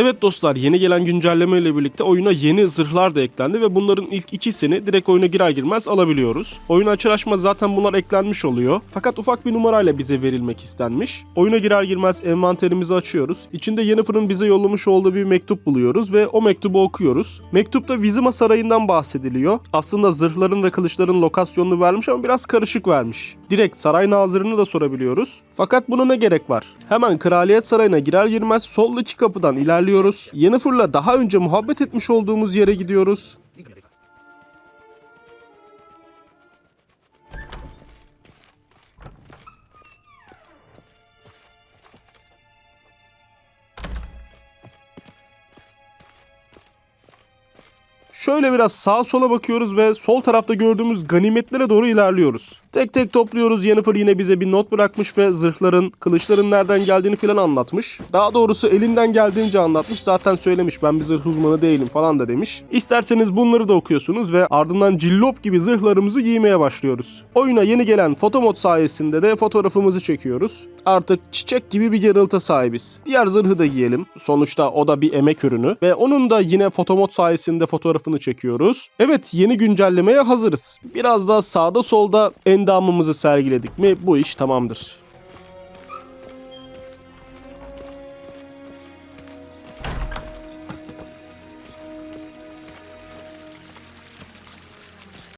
Evet dostlar yeni gelen güncelleme ile birlikte oyuna yeni zırhlar da eklendi ve bunların ilk ikisini direkt oyuna girer girmez alabiliyoruz. Oyuna açar açmaz zaten bunlar eklenmiş oluyor. Fakat ufak bir numarayla bize verilmek istenmiş. Oyuna girer girmez envanterimizi açıyoruz. İçinde Yennefer'ın bize yollamış olduğu bir mektup buluyoruz ve o mektubu okuyoruz. Mektupta Vizima Sarayı'ndan bahsediliyor. Aslında zırhların ve kılıçların lokasyonunu vermiş ama biraz karışık vermiş. Direkt saray nazırını da sorabiliyoruz. Fakat buna ne gerek var? Hemen Kraliyet Sarayı'na girer girmez soldaki kapıdan ilerliyoruz. Yennefer'la daha önce muhabbet etmiş olduğumuz yere gidiyoruz. Şöyle biraz sağa sola bakıyoruz ve sol tarafta gördüğümüz ganimetlere doğru ilerliyoruz. Tek tek topluyoruz. Yennefer yine bize bir not bırakmış ve zırhların, kılıçların nereden geldiğini falan anlatmış. Daha doğrusu elinden geldiğince anlatmış. Zaten söylemiş ben bir zırh uzmanı değilim falan da demiş. İsterseniz bunları da okuyorsunuz ve ardından cillop gibi zırhlarımızı giymeye başlıyoruz. Oyuna yeni gelen fotomod sayesinde de fotoğrafımızı çekiyoruz. Artık çiçek gibi bir Geralt'a sahibiz. Diğer zırhı da giyelim. Sonuçta o da bir emek ürünü ve onun da yine fotomod sayesinde fotoğrafını çekiyoruz. Evet yeni güncellemeye hazırız. Biraz da sağda solda endamımızı sergiledik mi bu iş tamamdır.